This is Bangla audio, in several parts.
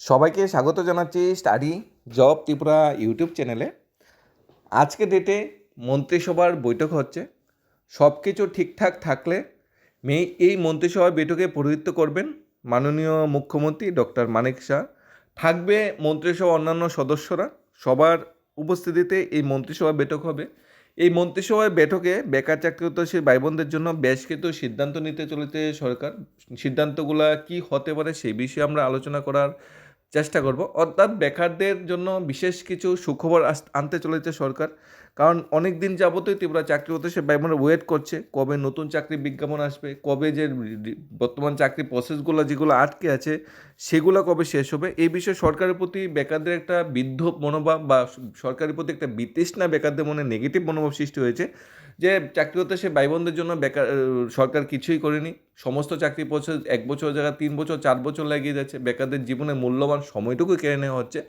সবাইকে স্বাগত জানাচ্ছি স্টাডি জব ত্রিপুরা ইউটিউব চ্যানেলে। আজকে ডেটে মন্ত্রিসভার বৈঠক হচ্ছে। সব কিছু ঠিকঠাক থাকলে মে এই মন্ত্রিসভার বৈঠকে পৌরোহিত্য করবেন মাননীয় মুখ্যমন্ত্রী ডক্টর মানিক শাহ। থাকবে মন্ত্রিসভা অন্যান্য সদস্যরা। সবার উপস্থিতিতে এই মন্ত্রিসভা বৈঠক হবে। এই মন্ত্রিসভার বৈঠকে বেকার চাকরিরত সেই ভাই বোনদের জন্য বেশ কিছু সিদ্ধান্ত নিতে চলেছে সরকার। সিদ্ধান্তগুলো কি হতে পারে সেই বিষয়ে আমরা আলোচনা করার চেষ্টা করব। অর্থাৎ বেকারদের জন্য বিশেষ কিছু সুখবর আনতে চলেছে সরকার। কারণ অনেক দিন যাবতই ত্রিপুরা চাকরি হতে সে বোনেরা ওয়েট করছে। কবে নতুন চাকরি বিজ্ঞাপন আসবে, কবে যে বর্তমান চাকরি প্রসেসগুলো যেগুলো আটকে আছে, সেগুলো কবে শেষ হবে? এই বিষয়ে সরকারের প্রতি বেকারদের একটা বিদ্ধ মনোভাব বা সরকারের প্রতি একটা বিতৃষ্ণা বেকারদের মনে নেগেটিভ মনোভাব সৃষ্টি হয়েছে। যে চাকরি হতে সে ভাই বোনদের জন্য বেকার সরকার কিছুই করেনি। সমস্ত চাকরি প্রসেস এক বছর জায়গা তিন বছর, চার বছর লাগিয়ে যাচ্ছে। বেকারদের জীবনে মূল্যবান সময়টুকু কেড়ে নেওয়া হচ্ছে।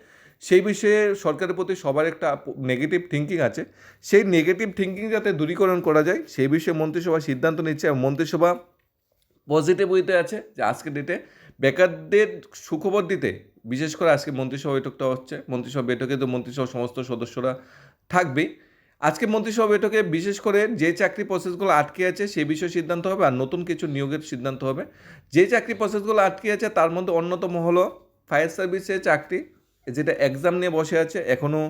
সেই বিষয়ে সরকারের প্রতি সবার একটা নেগেটিভ থিঙ্কিং আছে। সেই নেগেটিভ থিঙ্কিং যাতে দূরীকরণ করা যায়, সেই বিষয়ে মন্ত্রিসভা সিদ্ধান্ত নিচ্ছে এবং মন্ত্রিসভা পজিটিভ উইতে আছে যে আজকের ডেটে বেকারদের সুখবর দিতে, বিশেষ করে আজকে মন্ত্রিসভা বৈঠকটা হচ্ছে। মন্ত্রিসভা বৈঠকে তো মন্ত্রিসভার সমস্ত সদস্যরা থাকবেই। আজকে মন্ত্রিসভা বৈঠকে বিশেষ করে যে চাকরি প্রসেসগুলো আটকে আছে সেই বিষয়ে সিদ্ধান্ত হবে আর নতুন কিছু নিয়োগের সিদ্ধান্ত হবে। যে চাকরি প্রসেসগুলো আটকে আছে তার মধ্যে অন্যতম হলো ফায়ার সার্ভিসে চাকরি, যেটা এক্সাম নিয়ে বসে আছে। এখনও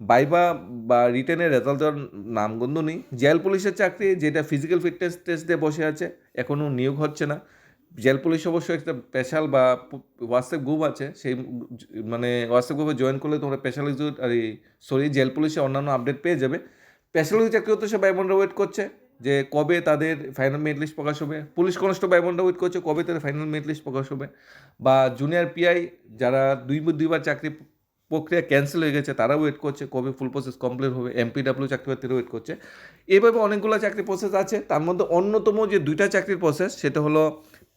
বাইবা বা রিটেনের রেজাল্ট দেওয়ার নামগন্ধ নেই। জেল পুলিশের চাকরি, যেটা ফিজিক্যাল ফিটনেস টেস্ট দিয়ে বসে আছে এখনও নিয়োগ হচ্ছে না। জেল পুলিশ অবশ্য একটা স্পেশাল বা হোয়াটসঅ্যাপ গ্রুপ আছে, সেই মানে হোয়াটসঅ্যাপ গ্রুপে জয়েন করলে তোমরা স্পেশাল আর সরি জেল পুলিশে অন্যান্য আপডেট পেয়ে যাবে। স্পেশাল চাকরি হতে সে ভাইবোনরা ওয়েট করছে, যে কবে তাদের ফাইনাল মেরিট লিস্ট প্রকাশ হবে। পুলিশ কনস্টেবল ভাইবোনরা ওয়েট করছে, কবে তাদের ফাইনাল মেরিট লিস্ট প্রকাশ হবে। বা জুনিয়র পিআই যারা দুই, দুইবার চাকরি প্রক্রিয়া ক্যান্সেল হয়ে গেছে তারা ওয়েট করছে, কবে ফুল প্রসেস কমপ্লিট হবে। এমপিডাব্লিউ চাকরি প্রার্থীরা ওয়েট করছে। এইভাবে অনেকগুলো চাকরি প্রসেস আছে। তার মধ্যে অন্যতম যে দুইটা চাকরির প্রসেস সেটা হলো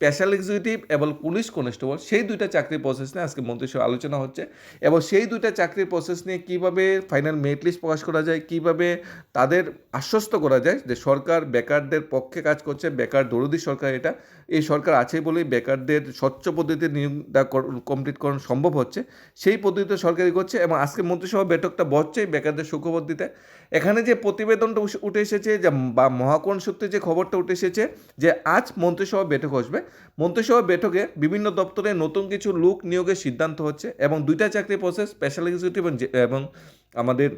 স্পেশাল এক্সিকিউটিভ এবং পুলিশ কনস্টেবল সেই দুইটা চাকরির প্রসেস নিয়ে আজকে মন্ত্রিসভা আলোচনা হচ্ছে এবং সেই দুইটা চাকরির প্রসেস নিয়ে কীভাবে ফাইনাল মেরিট লিস্ট প্রকাশ করা যায়, কীভাবে তাদের আশ্বস্ত করা যায় যে সরকার বেকারদের পক্ষে কাজ করছে, বেকার দরদি সরকার এটা, এই সরকার আছে বলেই বেকারদের স্বচ্ছ পদ্ধতিতে নিয়োগটা কমপ্লিট করানো সম্ভব হচ্ছে, সেই পদ্ধতিতে সরকারি করছে এবং আজকে মন্ত্রিসভা বৈঠকটা বসছেই বেকারদের সুখবর দিতে। এখানে যে প্রতিবেদনটা উঠে এসেছে যে বা মহাকরণ সূত্রে যে খবরটা উঠে এসেছে যে আজ মন্ত্রিসভা বৈঠক আসবে মন্ত্রিসভা বৈঠকে বিভিন্ন দপ্তরে নতুন কিছু লোক নিয়োগের সিদ্ধান্ত হচ্ছে এবং দুইটা চাকরি প্রসেস স্পেশাল এক্সিকিউটিভ এবং এবং আমাদের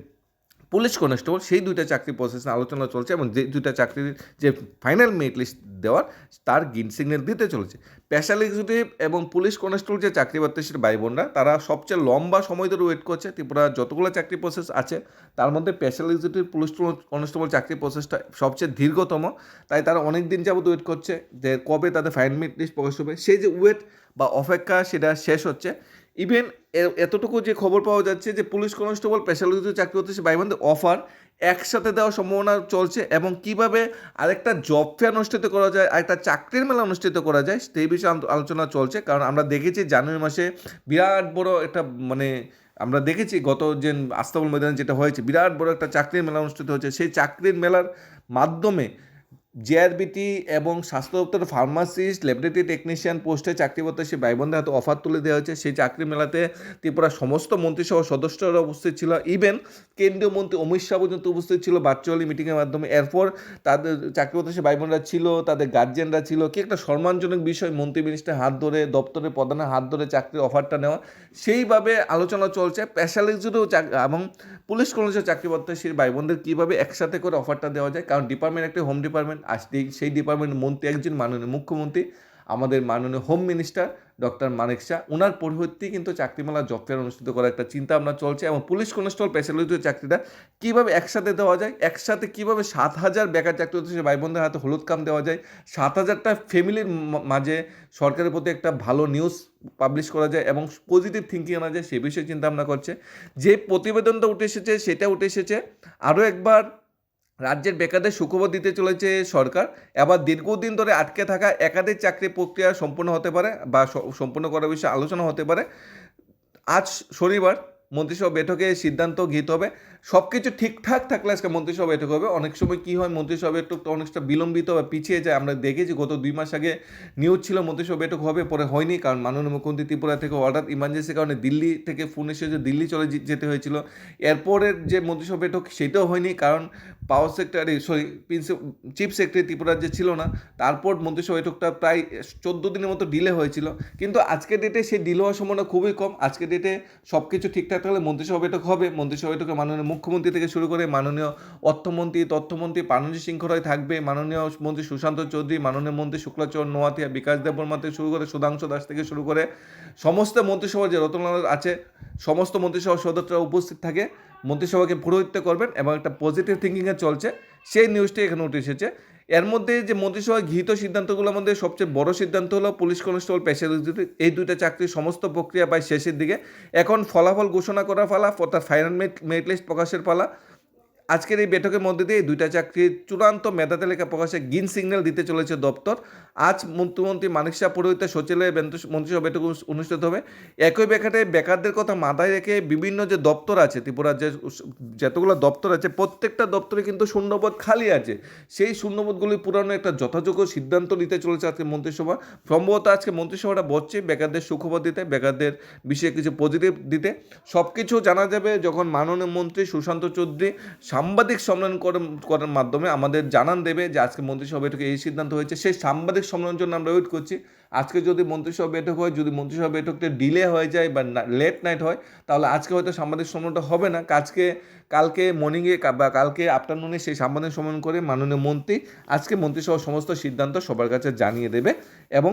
পুলিশ কনস্টেবল, সেই দুইটা চাকরি প্রসেস আলোচনা চলছে এবং যে দুইটা চাকরির যে ফাইনাল মেরিট লিস্ট দেওয়ার, তার গ্রিন সিগন্যাল দিতে চলেছে। স্পেশাল এক্সিকিউটিভ এবং পুলিশ কনস্টেবল যে চাকরি প্রত্যাশীর ভাই বোনরা, তারা সবচেয়ে লম্বা সময় ধরে ওয়েট করছে। ত্রিপুরা যতগুলো চাকরি প্রসেস আছে, তার মধ্যে স্পেশাল এক্সিকিউটিভ পুলিশ কনস্টেবল চাকরি প্রসেসটা সবচেয়ে দীর্ঘতম। তাই তারা অনেক দিন যাবত ওয়েট করছে যে কবে তাদের ফাইনাল মেরিট লিস্ট প্রকাশ হবে। সেই যে ওয়েট বা অপেক্ষা সেটা শেষ হচ্ছে। ইভেন এতটুকু যে খবর পাওয়া যাচ্ছে যে পুলিশ কনস্টেবল স্পেশালিটি চাকরি হতে ভাই বোনদের অফার একসাথে দেওয়ার সম্ভাবনা চলছে এবং কীভাবে আরেকটা জব ফেয়ার অনুষ্ঠিত করা যায়, আরেকটা চাকরির মেলা অনুষ্ঠিত করা যায়, সেই বিষয়ে আলোচনা চলছে। কারণ আমরা দেখেছি জানুয়ারি মাসে বিরাট বড় একটা মানে আমরা দেখেছি গত যে আস্তাবল ময়দানে যেটা হয়েছে, বিরাট বড় একটা চাকরির মেলা অনুষ্ঠিত হয়েছে। সেই চাকরির মেলার মাধ্যমে জেআরবিটি এবং স্বাস্থ্য দপ্তরের ফার্মাসিস্ট ল্যাবরেটরি টেকনিশিয়ান পোস্টে চাকরি প্রত্যাশী ভাই বোনদের হাতে অফার তুলে দেওয়া হয়েছে। সেই চাকরি মেলাতে ত্রিপুরার সমস্ত মন্ত্রিসহ সদস্যরা উপস্থিত ছিল। ইভেন কেন্দ্রীয় মন্ত্রী অমিত শাহ পর্যন্ত উপস্থিত ছিল ভার্চুয়ালি মিটিংয়ের মাধ্যমে। এরপর তাদের চাকরি প্রত্যাশী ভাই বোনরা ছিল, তাদের গার্জিয়ানরা ছিল। কি একটা সম্মানজনক বিষয়, মন্ত্রী মিনিস্টার হাত ধরে, দপ্তরের প্রধানের হাত ধরে চাকরির অফারটা নেওয়া। সেইভাবে আলোচনা চলছে। স্পেশাল এক্সিকিউটিভ এবং পুলিশ কলেজের চাকরি প্রত্যাশীর ভাই বোনদের কীভাবে একসাথে করে অফারটা দেওয়া যায়? কারণ ডিপার্টমেন্ট একটা হোম ডিপার্টমেন্ট আর সেই- সেই ডিপার্টমেন্ট মন্ত্রী একজন মাননীয় মুখ্যমন্ত্রী, আমাদের মাননীয় home minister doctor Manik Shah ওনার পরিবর্তেই কিন্তু চাকরিমেলা জব ফেয়ার অনুষ্ঠিত করার একটা চিন্তা ভাবনা চলছে এবং পুলিশ কনস্টেবল স্পেশালিটির চাকরিটা কীভাবে একসাথে দেওয়া যায়, একসাথে কীভাবে সাত হাজার বেকার চাকরি হচ্ছে ভাই বোনদের হাতে হলুদ কাম দেওয়া যায়, সাত হাজারটা ফ্যামিলির মাঝে সরকারের প্রতি একটা ভালো নিউজ পাবলিশ করা যায় এবং পজিটিভ থিঙ্কিং আনা যায় সে বিষয়ে চিন্তা ভাবনা করছে। যে প্রতিবেদনটা উঠে এসেছে, সেটা উঠে এসেছে, আরও একবার রাজ্যের বেকারদের সুখবর দিতে চলেছে সরকার। এবার দীর্ঘদিন ধরে আটকে থাকা একাধিক চাকরি প্রক্রিয়া সম্পূর্ণ হতে পারে বা সম্পূর্ণ করার বিষয়ে আলোচনা হতে পারে। আজ শনিবার মন্ত্রিসভা বৈঠকে সিদ্ধান্ত গৃহীত হবে। সব কিছু ঠিকঠাক থাকলে আজকে মন্ত্রিসভা বৈঠক হবে। অনেক সময় কী হয়, মন্ত্রিসভা বৈঠকটা অনেকটা বিলম্বিত বা পিছিয়ে যায়। আমরা দেখেছি গত দুই মাস আগে নিউজ ছিল মন্ত্রিসভা বৈঠক হবে, পরে হয়নি। কারণ মাননীয় মুখ্যমন্ত্রী ত্রিপুরা থেকে অর্ডার ইমার্জেন্সির কারণে দিল্লি থেকে ফোন এসে যে দিল্লি চলে যেতে হয়েছিল। এরপরের যে মন্ত্রিসভা বৈঠক সেটাও হয়নি। কারণ পাওয়ার সেক্টরে সরি চিফ সেক্রেটারি ত্রিপুরার যে ছিল না, তারপর মন্ত্রিসভা বৈঠকটা প্রায় চোদ্দ দিনের মতো ডিলে হয়েছিল। কিন্তু আজকের ডেটে সেই ডিল হওয়ার সম্ভাবনা খুবই কম। আজকের ডেটে সব কিছু ঠিকঠাক থাকলে মন্ত্রিসভা বৈঠক হবে। মন্ত্রিসভা বৈঠকে মাননীয় মুখ্যমন্ত্রী থেকে শুরু করে মাননীয় অর্থমন্ত্রী, তথ্যমন্ত্রী, পানজি সিংহ রায় থাকবে। মাননীয় মন্ত্রী সুশান্ত চৌধুরী, মাননীয় মন্ত্রী শুক্লাচরণ নোয়াতিয়া, বিকাশ দেববর্মা থেকে শুরু করে সুধাংশু দাস থেকে শুরু করে সমস্ত মন্ত্রিসভার যে রতনলাল আছে, সমস্ত মন্ত্রিসভার সদস্যরা উপস্থিত থাকে। মন্ত্রিসভাকে পুরোহিত করবেন এবং একটা পজিটিভ থিঙ্কিংয়ে চলছে। সেই নিউজটি এখানে উঠে এসেছে। এর মধ্যে যে মন্ত্রিসভায় গৃহীত সিদ্ধান্তগুলোর মধ্যে সবচেয়ে বড় সিদ্ধান্ত হলো পুলিশ কনস্টেবল পেশার এই দুইটা চাকরির সমস্ত প্রক্রিয়া প্রায় শেষের দিকে। এখন ফলাফল ঘোষণা করার পালা অর্থাৎ ফাইনাল মেরিট লিস্ট প্রকাশের পালা। আজকের এই বৈঠকের মধ্যে দিয়ে দুইটা চাকরির চূড়ান্ত মেধা তালিকা প্রকাশে গ্রিন সিগন্যাল দিতে চলেছে দপ্তর। আজ মুখ্যমন্ত্রী মানিক শাহ পুরোহিতের বেন্ত- মন্ত্রিসভা বৈঠক অনুষ্ঠিত হবে। একই বেকারে বেকারদের কথা মাথায় রেখে বিভিন্ন যে দপ্তর আছে ত্রিপুরার যে যতগুলো দপ্তর আছে, প্রত্যেকটা দপ্তরে কিন্তু শূন্যপদ খালি আছে। সেই শূন্যপদগুলি পুরানো একটা যথাযোগ্য সিদ্ধান্ত নিতে চলেছে আজকে মন্ত্রিসভা। সম্ভবত আজকে মন্ত্রিসভাটা বসছে বেকারদের সুখবর দিতে, বেকারদের বিষয়ে কিছু পজিটিভ দিতে। সব কিছু জানা যাবে যখন মাননীয় মন্ত্রী সুশান্ত চৌধুরী সাংবাদিক সম্মেলন করার মাধ্যমে আমাদের জানান দেবে যে আজকে মন্ত্রিসভা বৈঠকে এই সিদ্ধান্ত হয়েছে। সেই সাংবাদিক সম্মেলনের জন্য আমরা ওয়েট করছি। আজকে যদি মন্ত্রিসভা বৈঠক হয়, যদি মন্ত্রিসভা বৈঠকটা ডিলে হয়ে যায় বা লেট নাইট হয়, তাহলে আজকে হয়তো সাংবাদিক সম্মেলনটা হবে না। আজকে কালকে মর্নিংয়ে বা কালকে আফটারনুনে সেই সাংবাদিক সম্মেলন করে মাননীয় মন্ত্রী আজকে মন্ত্রিসভার সমস্ত সিদ্ধান্ত সবার কাছে জানিয়ে দেবে এবং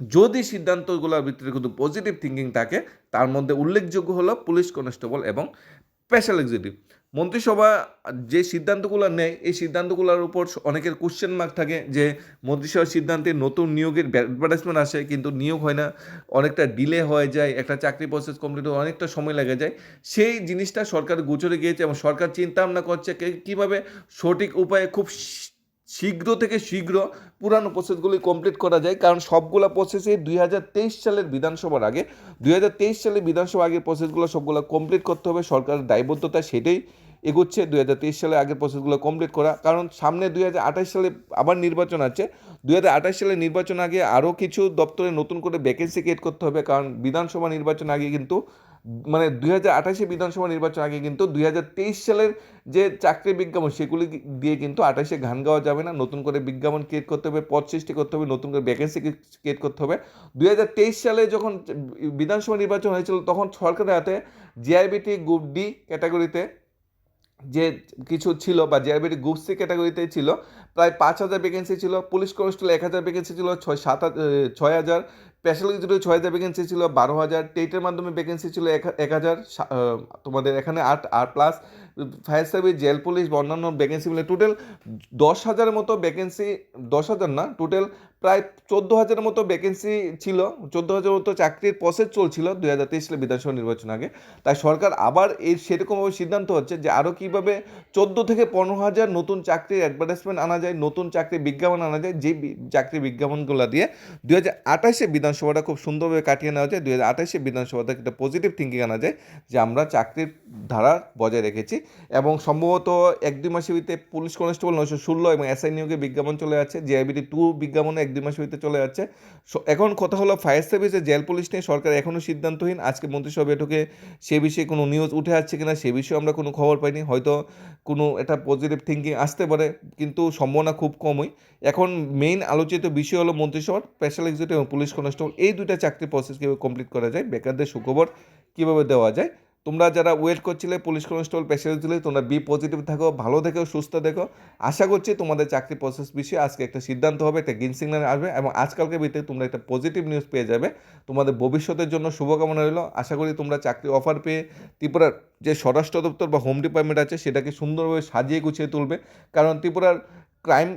যদি সিদ্ধান্তগুলোর ভিতরে কিন্তু পজিটিভ থিঙ্কিং থাকে, তার মধ্যে উল্লেখযোগ্য হলো পুলিশ কনস্টেবল এবং স্পেশাল এক্সিকিউটিভ মন্ত্রিসভা যে সিদ্ধান্তগুলো নেয়, এই সিদ্ধান্তগুলোর উপর অনেকের কোশ্চেন মার্ক থাকে যে মন্ত্রিসভার সিদ্ধান্তে নতুন নিয়োগের অ্যাডভার্টাইজমেন্ট আসে কিন্তু নিয়োগ হয় না, অনেকটা ডিলে হয়ে যায়, একটা চাকরি প্রসেস কমপ্লিট হয়ে অনেকটা সময় লেগে যায়। সেই জিনিসটা সরকার গুচরে গিয়েছে এবং সরকার চিন্তা ভাবনা করছে কীভাবে সঠিক উপায়ে খুব শীঘ্র থেকে শীঘ্র পুরানো প্রসেসগুলি কমপ্লিট করা যায়। কারণ সবগুলো প্রসেসে দুই হাজার তেইশ সালের বিধানসভার আগে, দুই সালের বিধানসভা আগের প্রসেসগুলো সবগুলো কমপ্লিট করতে হবে। সরকারের দায়বদ্ধতা সেটাই এগোচ্ছে দুই হাজার তেইশ সালে আগের প্রসেসগুলো কমপ্লিট করা। কারণ সামনে দুই হাজার আঠাশ সালে আবার নির্বাচন আছে। দুই হাজার আঠাশ সালে নির্বাচন আগে আরও কিছু দপ্তরে নতুন করে ভ্যাকেন্সি ক্রিয়েট করতে হবে। কারণ বিধানসভা নির্বাচন আগে কিন্তু মানে দুই হাজার আঠাশে বিধানসভা নির্বাচন আগে কিন্তু দুই হাজার তেইশ সালের যে চাকরি বিজ্ঞাপন সেগুলি দিয়ে কিন্তু আঠাশে গান গাওয়া যাবে না। নতুন করে বিজ্ঞাপন ক্রিয়েট করতে হবে, পদ সৃষ্টি করতে হবে, নতুন করে ভ্যাকেন্সি ক্রিয়েট করতে হবে। দুই হাজার তেইশ সালে যখন বিধানসভা নির্বাচন হয়েছিল, তখন সরকারের হাতে জিআইবিটি গ্রুপ ডি ক্যাটাগরিতে যে কিছু ছিল বা জিআরবিটি গ্রুপ সি ক্যাটাগরিতে ছিল, প্রায় পাঁচ হাজার ভ্যাকেন্সি ছিল। পুলিশ কনস্টেবল এক হাজার ভ্যাকেন্সি ছিল ছয় সাত ছয় হাজার। স্পেশাল এক্সিকিউটিভ ছয় হাজার ভ্যাকেন্সি ছিল, বারো হাজার। টেটের মাধ্যমে ভ্যাকেন্সি ছিল এক এক হাজার তোমাদের এখানে আট আর plus fire service, jail police বা অন্যান্য ভ্যাকেন্সি মিলে টোটাল দশ হাজারের মতো ভ্যাকেন্সি দশ হাজার না টোটাল প্রায় চোদ্দ হাজারের মতো ভ্যাকেন্সি ছিল। চোদ্দ হাজার মতো চাকরির প্রসেস চলছিল দু হাজার তেইশ সালে বিধানসভা নির্বাচন আগে। তাই সরকার আবার এই সেরকমভাবে সিদ্ধান্ত হচ্ছে যে আরও কীভাবে চোদ্দ থেকে পনেরো হাজার নতুন চাকরির অ্যাডভার্টাইজমেন্ট আনা যায়, নতুন চাকরির বিজ্ঞাপন আনা যায় যে চাকরির বিজ্ঞাপনগুলো দিয়ে দু হাজার আঠাশে বিধানসভাটা খুব সুন্দরভাবে কাটিয়ে নেওয়া যায় দু হাজার আঠাশে বিধানসভাতে একটা পজিটিভ থিঙ্কিং আনা যায় যে আমরা চাকরির ধারা বজায় রেখেছি। এবং সম্ভবত এক, দুই মাসের ভিতরে পুলিশ কনস্টেবল নয়শো ষোলো এবং এসআই নিয়োগের বিজ্ঞাপন চলে যাচ্ছে জিআইবিটি টু বিজ্ঞাপনে এক, দুই মাসের ভিতরে চলে যাচ্ছে। এখন কথা হলো ফায়ার সার্ভিসে জেল পুলিশ নিয়ে সরকার এখনও সিদ্ধান্তহীন, আজকে মন্ত্রিসভা বৈঠকে সে বিষয়ে কোনো নিউজ উঠে আসছে কিনা সে বিষয়ে আমরা কোনো খবর পাইনি, হয়তো কোনো একটা পজিটিভ থিঙ্কিং আসতে পারে, কিন্তু সম্ভাবনা খুব কমই। এখন মেইন আলোচিত বিষয় হলো মন্ত্রিসভার স্পেশাল এক্সিকিউটিভ এবং পুলিশ কনস্টেবল, এই দুইটা চাকরি প্রসেস কীভাবে কমপ্লিট করা যায়, বেকারদের সুখবর কীভাবে দেওয়া যায় তোমরা যারা ওয়েট করছিলে পুলিশ কনস্টেবল পেশায় দিলে, তোমরা বি পজিটিভ থাকো, ভালো থেকো, সুস্থ দেখো আশা করছি তোমাদের চাকরি প্রসেস বিষয়ে আজকে একটা সিদ্ধান্ত হবে, একটা গ্রিন সিগন্যাল আসবে এবং আজকালকে ভিতরে তোমরা একটা পজিটিভ নিউজ পেয়ে যাবে। তোমাদের ভবিষ্যতের জন্য শুভকামনা রইল। আশা করি তোমরা চাকরি অফার পেয়ে ত্রিপুরার যে স্বরাষ্ট্র দপ্তর বা হোম ডিপার্টমেন্ট আছে, সেটাকে সুন্দরভাবে সাজিয়ে গুছিয়ে তুলবে। কারণ ত্রিপুরার ক্রাইম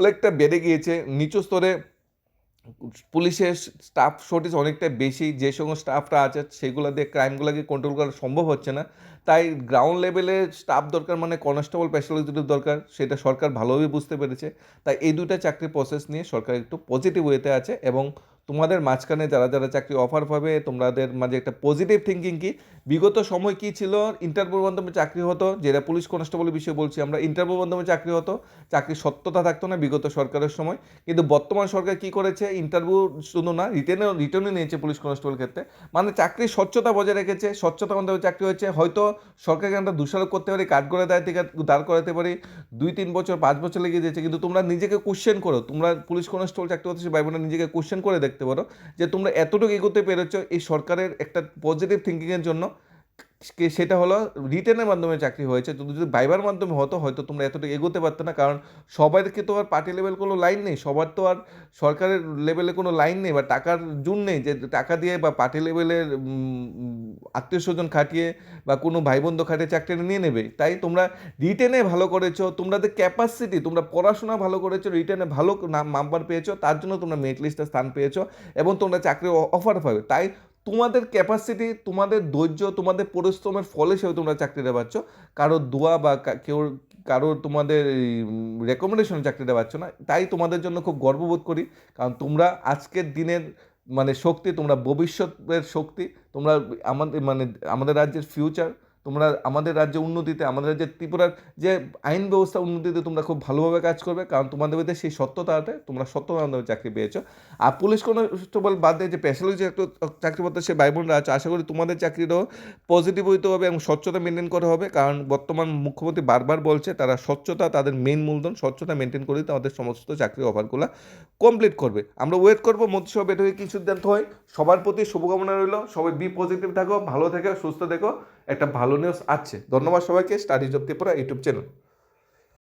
অনেকটা বেড়ে গিয়েছে, নিচু স্তরে পুলিশের স্টাফ শর্টেজ অনেকটা বেশি, যে সমস্ত স্টাফটা আছে সেগুলো দিয়ে ক্রাইমগুলোকে কন্ট্রোল করা সম্ভব হচ্ছে না। তাই গ্রাউন্ড লেভেলে স্টাফ দরকার মানে কনস্টেবল স্পেশালিস্টের দরকার, সেটা সরকার ভালোভাবে বুঝতে পেরেছে। তাই এই দুইটা চাকরির প্রসেস নিয়ে সরকার একটু পজিটিভ ওয়েতে আছে এবং তোমাদের মাঝখানে যারা যারা চাকরি অফার পাবে, তোমাদের মাঝে একটা পজিটিভ থিঙ্কিং কি? বিগত সময় কি ছিল? ইন্টারভিউর মাধ্যমে চাকরি হতো, যেটা পুলিশ কনস্টেবলের বিষয়ে বলছি আমরা ইন্টারভিউর মাধ্যমে চাকরি হতো, চাকরির সত্যতা থাকতো না বিগত সরকারের সময়। কিন্তু বর্তমান সরকার কি করেছে? ইন্টারভিউ শুধু না রিটেনে রিটার্নও নিয়েছে পুলিশ কনস্টেবল ক্ষেত্রে। মানে চাকরির স্বচ্ছতা বজায় রেখেছে, স্বচ্ছতা মাধ্যমে চাকরি হয়েছে। হয়তো সরকারকে আমরা দোষারোপ করতে পারি কাজ করে দেয় থেকে দাঁড় করাতে পারি, দুই, তিন বছর, পাঁচ বছর লেগে যেছে কিন্তু তোমরা নিজেকে কোশ্চেন করো, তোমরা পুলিশ কনস্টেবল চাকরি করতে ভাই বোনেরা নিজেকে কোশ্চেন করে দেখতে পারো যে তোমরা এতটুকু এগোতে পেরেছ এই সরকারের একটা পজিটিভ থিঙ্কিংয়ের জন্য। সেটা হলো রিটেনের মাধ্যমে চাকরি হয়েছে। তো যদি বাইবার মাধ্যমে হতো, হয়তো তোমরা এতটা এগোতে পারতো না। কারণ সবাইকে তো আর পার্টি লেভেল কোনো লাইন নেই। সবার তো আর সরকারের লেভেলে কোনো লাইন নেই বা টাকার জুন নেই যে টাকা দিয়ে বা পার্টি লেভেলের আত্মীয় স্বজন খাটিয়ে বা কোনো ভাই বন্ধু খাটিয়ে চাকরিটা নিয়ে নেবে। তাই তোমরা রিটেনে ভালো করেছ তোমাদের ক্যাপাসিটি তোমরা পড়াশোনা ভালো করেছ রিটেনে ভালো নাম্বার পেয়েছ, তার জন্য তোমরা মেরিট লিস্টে স্থান পেয়েছ এবং তোমরা চাকরির অফার পাবে। তাই তোমাদের ক্যাপাসিটি তোমাদের ধৈর্য, তোমাদের পরিশ্রমের ফলে সেও তোমরা চাকরিটা পাচ্ছ। কারোর দোয়া বা কেউ, কারোর তোমাদের রেকমেন্ডেশন চাকরিটা পাচ্ছ না। তাই তোমাদের জন্য খুব গর্ববোধ করি। কারণ তোমরা আজকের দিনের মানে শক্তি, তোমরা ভবিষ্যতের শক্তি, তোমরা আমাদের মানে আমাদের রাজ্যের ফিউচার তোমরা আমাদের রাজ্যে উন্নতিতে, আমাদের রাজ্যের ত্রিপুরার যে আইন ব্যবস্থা উন্নতিতে তোমরা খুব ভালোভাবে কাজ করবে, কারণ তোমাদের মধ্যে সেই সত্যতাতে তোমরা মাধ্যমে চাকরি পেয়েছ। আর পুলিশ কনস্টেবল বাদ যে পেশালো যে পত্র সে ভাই বোনরা আছে, আশা করি তোমাদের চাকরিটাও পজিটিভ হইতে হবে এবং স্বচ্ছতা মেনটেন করা হবে, কারণ বর্তমান মুখ্যমন্ত্রী বারবার বলছে, তারা স্বচ্ছতা তাদের মেইন মূলধন, স্বচ্ছতা মেনটেন করেই তাদের সমস্ত চাকরি অফারগুলো কমপ্লিট করবে। আমরা ওয়েট করব, মন্ত্রিসভা বেঠকে কী সিদ্ধান্ত হয়? সবার প্রতি শুভকামনা রইল, সবাই বি পজিটিভ থাকো, ভালো থেকো, সুস্থ থেকো। একটা ভালো নিউজ আছে। ধন্যবাদ সবাইকে। Studies job Tripura YouTube channel